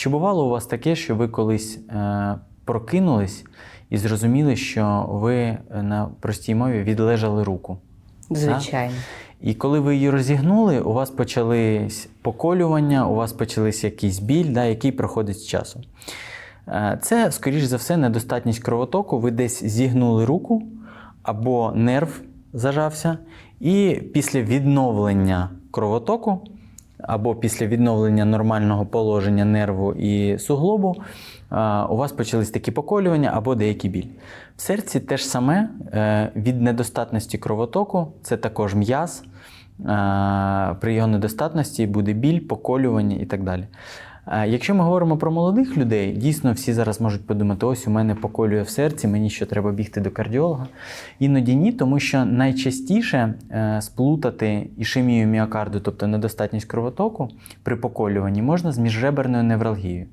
чи бувало у вас таке, що ви колись е, прокинулись і зрозуміли, що ви е, на простій мові відлежали руку? Звичайно. І коли ви її розігнули, у вас почались поколювання, у вас почались якийсь біль, да, який проходить з часом. Е, Це, скоріш за все, недостатність кровотоку. Ви десь зігнули руку або нерв зажався, і після відновлення кровотоку або після відновлення нормального положення нерву і суглобу, е, у вас почались такі поколювання або деякий біль. В серці те ж саме е, від недостатності кровотоку, це також м'яз. Е, При його недостатності буде біль, поколювання і так далі. Якщо ми говоримо про молодих людей, дійсно всі зараз можуть подумати, ось у мене поколює в серці, мені що треба бігти до кардіолога. Іноді ні, тому що найчастіше е, сплутати ішемію міокарду, тобто недостатність кровотоку при поколюванні, можна з міжреберною невралгією.